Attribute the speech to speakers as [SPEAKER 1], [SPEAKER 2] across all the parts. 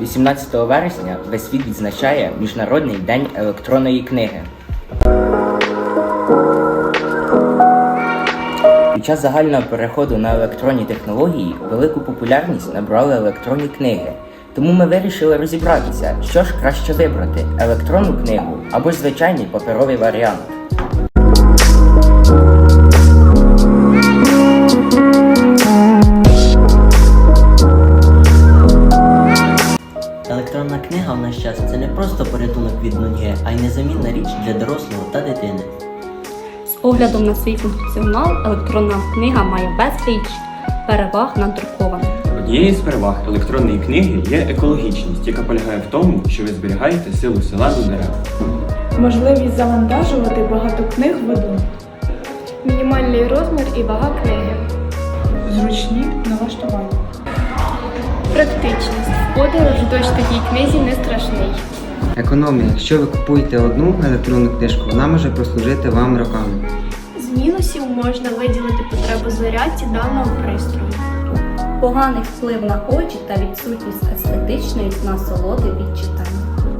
[SPEAKER 1] 18 вересня весь світ відзначає Міжнародний день електронної книги. Під час загального переходу на електронні технології велику популярність набрали електронні книги. Тому ми вирішили розібратися, що ж краще вибрати електронну книгу або ж звичайний паперовий варіант.
[SPEAKER 2] Електронна книга в наш час це не просто порятунок від нудьги, а й незамінна річ для дорослого та дитини.
[SPEAKER 3] З оглядом на свій функціонал електронна книга має безліч переваг над друкованою.
[SPEAKER 4] Однією з переваг електронної книги є екологічність, яка полягає в тому, що ви зберігаєте силу села до дерев.
[SPEAKER 5] Можливість завантажувати багато книг в одну.
[SPEAKER 6] Мінімальний розмір і вага книги.
[SPEAKER 5] Зручні налаштування.
[SPEAKER 6] Практичність. Подорож дощ такій книзі не страшний.
[SPEAKER 7] Економія. Якщо ви купуєте одну електронну книжку, вона може прослужити вам роками.
[SPEAKER 6] З мінусів можна виділити потребу зарядці даного пристрою.
[SPEAKER 3] Поганий вплив на очі та відсутність естетичної насолоди від читання.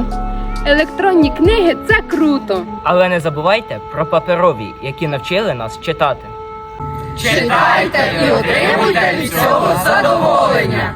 [SPEAKER 6] Електронні книги це круто!
[SPEAKER 1] Але не забувайте про паперові, які навчили нас читати.
[SPEAKER 8] Читайте і отримуйте від цього задоволення!